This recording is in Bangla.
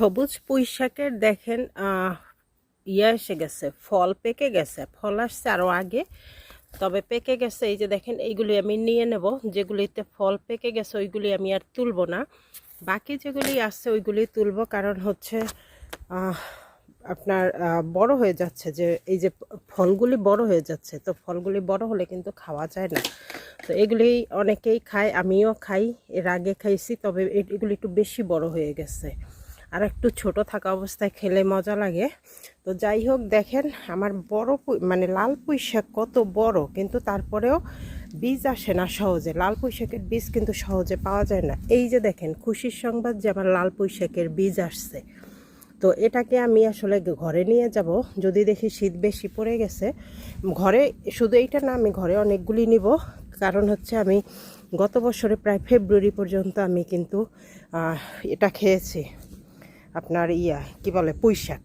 সবুজ পুঁই শাকের দেখেন ইয়ে এসে গেছে, ফল পেকে গেছে, ফল আসছে আরও আগে, তবে পেকে গেছে, এই যে দেখেন, এইগুলি আমি নিয়ে নেব, যেগুলিতে ফল পেকে গেছে, ওইগুলি আমি আর তুলব না। বাকি যেগুলি আছে, ওইগুলি তুলব, কারণ হচ্ছে আপনার বড় হয়ে যাচ্ছে যে, এই যে ফলগুলি বড় হয়ে যাচ্ছে, তো ফলগুলি বড় হলে কিন্তু খাওয়া যায় না। তো এগুলি অনেকেই খায়, আমিও খাই, এর আগে খাইছি, তবে এগুলি একটু বেশি বড় হয়ে গেছে। আর একটু ছোট থাকা অবস্থায় খেলে মজা লাগে। তো যাই হোক, দেখেন আমার বড় মানে লাল পুঁই শাক কত বড়, কিন্তু তারপরেও বীজ আসে না সহজে। লাল পুঁই শাকের বীজ কিন্তু সহজে পাওয়া যায় না। এই যে দেখেন, খুশির সংবাদ যে আমার লাল পুঁই শাকের বীজ আসছে। তো এটাকে আমি আসলে ঘরে নিয়ে যাব। যদি দেখি শীত বেশি পড়ে গেছে, ঘরে, শুধু এইটা না, আমি ঘরে অনেকগুলি নিব। কারণ হচ্ছে আমি গত বছরে প্রায় ফেব্রুয়ারি পর্যন্ত আমি কিন্তু এটা খেয়েছি। আপনার ইয়া কি বলে পুঁই শাক